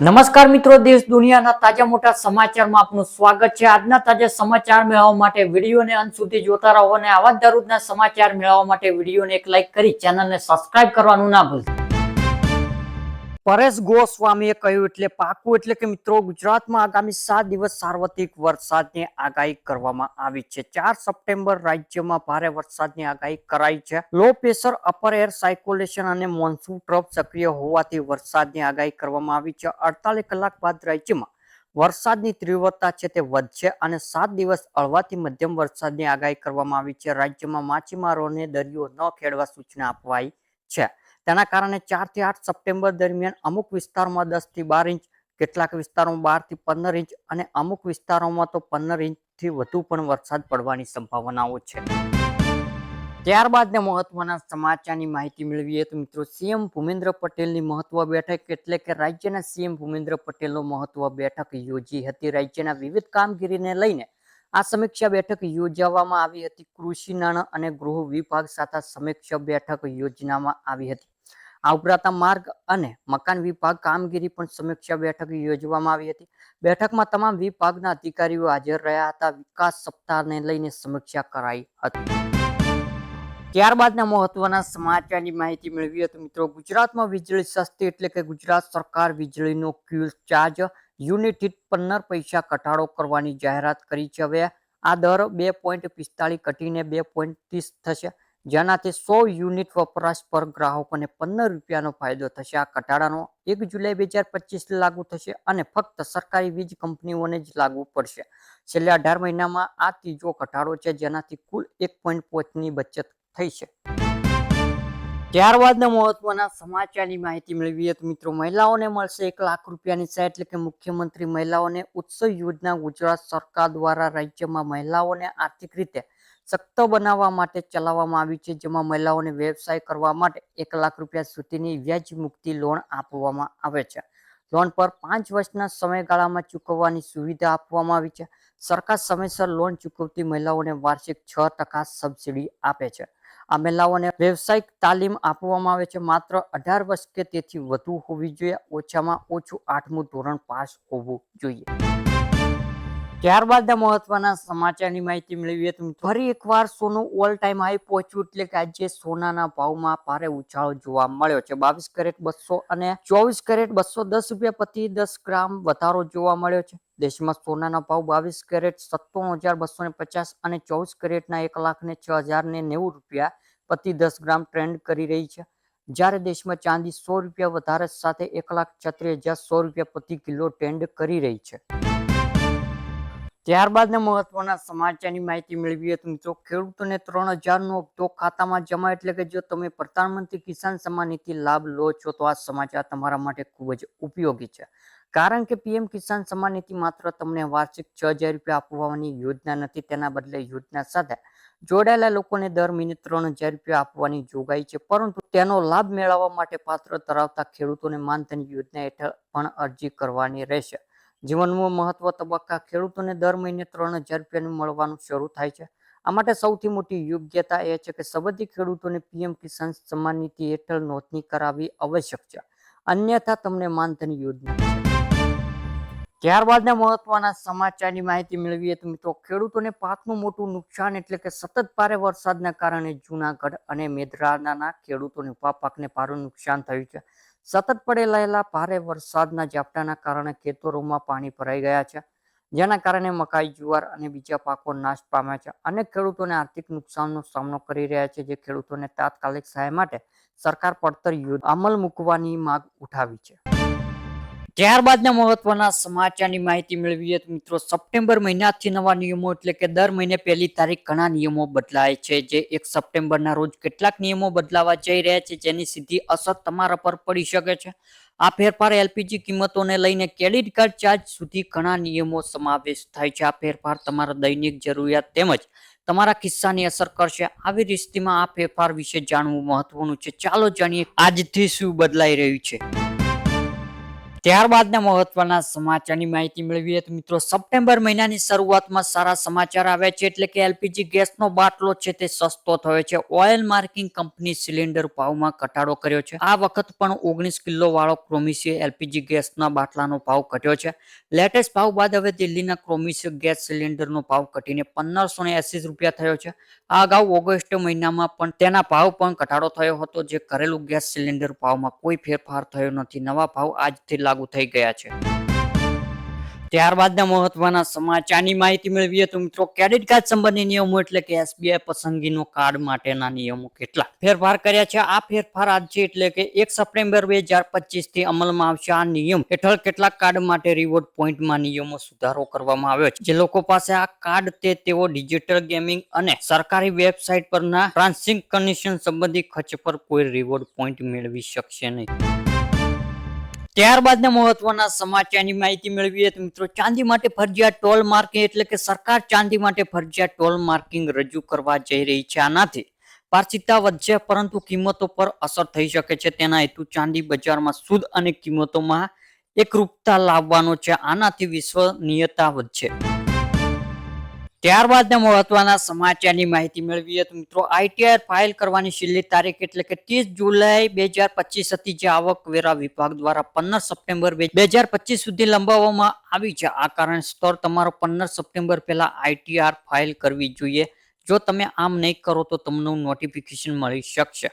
નમસ્કાર મિત્રો, દેશ દુનિયાના તાજા મોટા સમાચારમાં આપનું સ્વાગત છે. આજના તાજા સમાચાર મેળવવા માટે વિડીયોને અંત સુધી જોતા રહો અને આવા જ દરરોજના સમાચાર મેળવવા માટે વિડીયોને એક લાઈક કરી ચેનલને સબસ્ક્રાઇબ કરવાનું ના ભૂલતા. પરેશ ગોસ્વામીએ કહ્યું એટલે પાકું એટલે કે મિત્રો, ગુજરાતમાં આગામી સાત દિવસ સાર્વત્રિક વરસાદની આગાહી કરવામાં આવી છે. ચાર સપ્ટેમ્બર રાજ્યમાં ભારે વરસાદની આગાહી કરાઈ છે. Low pressure upper air circulation અને મોન્સૂન ટ્રફ સક્રિય હોવાથી વરસાદની આગાહી કરવામાં આવી છે. અડતાલીસ કલાક બાદ રાજ્યમાં વરસાદની તીવ્રતા છે તે વધશે અને સાત દિવસ અળવાથી મધ્યમ વરસાદની આગાહી કરવામાં આવી છે. રાજ્યમાં માછીમારોને દરિયો ન ખેડવા સૂચના અપાઈ છે. તેના કારણે ચારથી આઠ સપ્ટેમ્બર દરમિયાન અમુક વિસ્તારોમાં દસથી બાર ઇંચ, કેટલાક વિસ્તારોમાં બારથી પંદર ઇંચ અને અમુક વિસ્તારોમાં તો પંદર ઇંચથી વધુ પણ વરસાદ પડવાની સંભાવનાઓ છે. ત્યારબાદ ને મહત્વના સમાચારની માહિતી મેળવીએ તો મિત્રો સીએમ ભૂમેન્દ્ર પટેલની મહત્વ બેઠક એટલે કે રાજ્યના સીએમ ભૂમેન્દ્ર પટેલનો મહત્વ બેઠક યોજી હતી. રાજ્યના વિવિધ કામગીરીને લઈને આ સમીક્ષા બેઠક યોજવામાં આવી હતી. કૃષિ, નાણાં અને ગૃહ વિભાગ સાથે સમીક્ષા બેઠક યોજવામાં આવી હતી. આ ઉપરાંત માર્ગ અને મકાન વિભાગ કામગીરી પણ સમીક્ષા બેઠક યોજવામાં આવી હતી. બેઠકમાં તમામ વિભાગના અધિકારીઓ હાજર રહ્યા હતા. વિકાસ સપ્તાહને લઈને સમીક્ષા કરાઈ હતી. ત્યારબાદના મહત્વના સમાચારની માહિતી મેળવી હતી મિત્રો. ગુજરાતમાં વીજળી સસ્તી એટલે કે ગુજરાત સરકાર વીજળીનો ક્યુલ ચાર્જ યુનિટ પંદર પૈસા ઘટાડો કરવાની જાહેરાત કરી છે. હવે આ દર બે પોઈન્ટ પિસ્તાળીસ ઘટીને બે પોઈન્ટ ત્રીસ થશે. જેનાથી સો યુનિટ વપરાશ પર ગ્રાહકોને પંદર રૂપિયાનો ફાયદો થશે. આ ઘટાડાનો એક જુલાઈ બે હજાર પચીસથી લાગુ થશે અને ફક્ત સરકારી વીજ કંપનીઓને જ લાગુ પડશે. છેલ્લા અઢાર મહિનામાં આ ત્રીજો ઘટાડો છે, જેનાથી કુલ એક પોઈન્ટ પાંચની બચત થઈ છે. ત્યારબાદના મહત્વના સમાચારની માહિતી મેળવીએ તો મિત્રો, મહિલાઓને મળશે એક લાખ રૂપિયાની સહાય એટલે કે મુખ્યમંત્રી મહિલાઓને ઉત્સવ યોજના ગુજરાત સરકાર દ્વારા રાજ્યમાં મહિલાઓને આર્થિક રીતે સખ્ત બનાવવા માટે ચલાવવામાં આવી છે, જેમાં મહિલાઓને વ્યવસાય કરવા માટે એક લાખ રૂપિયા સુધીની વ્યાજ મુક્તિ લોન આપવામાં આવે છે. લોન પર પાંચ વર્ષના સમયગાળામાં ચૂકવવાની સુવિધા આપવામાં આવી છે. સરકાર સમયસર લોન ચૂકવતી મહિલાઓને વાર્ષિક છ ટકા સબસિડી આપે છે. આ મહિલાઓને વ્યવસાયિક તાલીમ આપવામાં આવે છે. માત્ર અઢાર વર્ષ કે તેથી વધુ હોવી જોઈએ. ઓછામાં ઓછું આઠમું ધોરણ પાસ હોવું જોઈએ. ત્યારબાદના મહત્વના સમાચારની માહિતી મેળવીએ તો ફરી એકવાર સોનું ઓલ ટાઈમ હાઈ પહોંચ્યું એટલે કે આજે સોનાના ભાવમાં ભારે ઉછાળો જોવા મળ્યો છે. બાવીસ કેરેટ બસો અને ચોવીસ કેરેટ બસો દસ રૂપિયા પ્રતિ દસ ગ્રામ વધારો જોવા મળ્યો છે. દેશમાં સોનાના ભાવ બાવીસ કેરેટ સત્તાણું હજાર બસો ને પચાસ અને ચોવીસ કેરેટના એક લાખ ને છ હજાર ને નેવું રૂપિયા પ્રતિ દસ ગ્રામ ટ્રેન્ડ કરી રહી છે. જ્યારે દેશમાં ચાંદી સો રૂપિયા વધારે સાથે એક લાખ છત્રીસ હજાર સો રૂપિયા પ્રતિ કિલો ટ્રેન્ડ કરી રહી છે. ત્યારબાદના મહત્વના સમાચારની માહિતી મેળવીએ તો મિત્રો, ખેડૂતોને ત્રણ હજારનો હપ્તો ખાતામાં જમા એટલે કે જો તમે પ્રધાનમંત્રી કિસાન સન્માન નિધિ લાભ લો છો તો આ સમાચાર તમારા માટે ખૂબ જ ઉપયોગી છે. કારણ કે પીએમ કિસાન સન્માન નિધિ માત્ર તમને વાર્ષિક છ હજાર રૂપિયા આપવાની યોજના નથી, તેના બદલે યોજના સાથે જોડાયેલા લોકોને દર મહિને ત્રણ હજાર રૂપિયા આપવાની જોગાઈ છે. પરંતુ તેનો લાભ મેળવવા માટે પાત્ર ધરાવતા ખેડૂતોને માનધન યોજના હેઠળ પણ અરજી કરવાની રહેશે. જીવનનું મહત્વ તબક્કા ખેડૂતોને દર મહિને ત્રણ હજાર રૂપિયાનું મળવાનું શરૂ થાય છે. આ માટે સૌથી મોટી યોગ્યતા એ છે કે સંબંધિત ખેડૂતોને પીએમ કિસાન સન્માન નીતિ હેઠળ નોંધણી કરાવવી આવશ્યક છે. અન્યથા તમને માનધન યોજના ત્યારબાદના મહત્વના સમાચારની માહિતી મેળવીએ તો મિત્રો ખેડૂતોને પાકનું મોટું નુકસાન એટલે કે સતત ભારે વરસાદના કારણે જૂનાગઢ અને મેદરાના ખેડૂતોને પાકને ભારું નુકસાન થયું છે. સતત પડેલા ભારે વરસાદના ઝાપટાના કારણે ખેતરોમાં પાણી ભરાઈ ગયા છે, જેના કારણે મકાઈ, જુવાર અને બીજા પાકો નાશ પામ્યા છે. અનેક ખેડૂતોને આર્થિક નુકસાનનો સામનો કરી રહ્યા છે, જે ખેડૂતોને તાત્કાલિક સહાય માટે સરકાર પડતર અમલ મૂકવાની માંગ ઉઠાવી છે. ત્યારબાદના મહત્વના સમાચારની માહિતી મેળવીએ તો મિત્રો, સપ્ટેમ્બર મહિનાથી નવા નિયમો એટલે કે દર મહિને પહેલી તારીખ ઘણા નિયમો બદલાય છે. જે એક સપ્ટેમ્બરના રોજ કેટલાક નિયમો બદલાવા જઈ રહ્યા છે, જેની સીધી અસર તમારા પર પડી શકે છે. આ ફેરફાર એલપીજી કિંમતોને લઈને ક્રેડિટ કાર્ડ ચાર્જ સુધી ઘણા નિયમો સમાવેશ થાય છે. આ ફેરફાર તમારા દૈનિક જરૂરિયાત તેમજ તમારા કિસ્સાની અસર કરશે. આવી સ્થિતિમાં આ ફેરફાર વિશે જાણવું મહત્વનું છે. ચાલો જાણીએ આજથી શું બદલાઈ રહ્યું છે. ત્યારબાદના મહત્વના સમાચારની માહિતી મેળવીએ તો મિત્રો, સપ્ટેમ્બર મહિનાની શરૂઆતમાં સારા સમાચાર આવ્યા છે એટલે કે એલપીજી ગેસનો બાટલો છે તે સસ્તો થયો છે. ઓઇલ માર્કિંગ કંપની સિલિન્ડર ભાવમાં ઘટાડો કર્યો છે. આ વખત પણ ઓગણીસ કિલો વાળો ક્રોમિસી એલપીજી ગેસના બાટલાનો ભાવ ઘટ્યો છે. લેટેસ્ટ ભાવ બાદ હવે દિલ્હીના ક્રોમિસી ગેસ સિલિન્ડરનો ભાવ ઘટીને પંદરસો ને એસી રૂપિયા થયો છે. આ અગાઉ ઓગસ્ટ મહિનામાં પણ તેના ભાવ પણ ઘટાડો થયો હતો. જે ઘરેલું ગેસ સિલિન્ડર ભાવમાં કોઈ ફેરફાર થયો નથી. નવા ભાવ આજથી લાગુ થઈ ગયા છે. ત્યારબાદના મહત્વના સમાચારની માહિતી મેળવીએ તો મિત્રો ક્રેડિટ કાર્ડ સંબંધી નિયમો એટલે કે એસબીઆઈ પસંદગીનો કાર્ડ માટેના નિયમો કેટલા ફેરફાર કર્યા છે. આ ફેરફાર આજ એટલે કે એક સપ્ટેમ્બર બે હજાર પચીસથી અમલમાં આવશે. આ નિયમ હેઠળ કેટલાક કાર્ડ માટે રિવોર્ડ પોઈન્ટમાં નિયમો સુધારો કરવામાં આવ્યો છે. જે લોકો પાસે આ કાર્ડ તે તેઓ ડિજિટલ ગેમિંગ અને સરકારી વેબસાઇટ પરના ટ્રાન્સિંગ કન્ડિશન સંબંધી ખર્ચ પર કોઈ રિવોર્ડ પોઈન્ટ મેળવી શકશે નહીં. ત્યારબાદના મહત્વના સમાચારની માહિતી મેળવીએ તો મિત્રો, ચાંદી માટે ફરજિયાત ટોલ માર્કિંગ એટલે કે સરકાર ચાંદી માટે ફરજિયાત ટોલ માર્કિંગ રજૂ કરવા જઈ રહી છે આનાથી. પારસિકતા વધશે પરંતુ કિંમતો પર અસર થઈ શકે છે. તેના હેતુ ચાંદી બજારમાં શુદ્ધ અને કિંમતોમાં એકરૂપતા લાવવાનો છે. આનાથી વિશ્વનીયતા વધશે. ત્યારબાદના મહત્વના સમાચારની માહિતી મેળવીએ તો મિત્રો આઈટીઆર ફાઇલ કરવાની છેલ્લી તારીખ એટલે કે ત્રીસ જુલાઈ બે હજાર પચીસ હતી જે આવકવેરા વિભાગ દ્વારા પંદર સપ્ટેમ્બર બે હજાર પચીસ સુધી લંબાવવામાં આવી છે. આ કારણ સ્તર તમારો પંદર સપ્ટેમ્બર પહેલા આઈટીઆર ફાઇલ કરવી જોઈએ. જો તમે આમ નહીં કરો તો તમને નોટિફિકેશન મળી શકશે.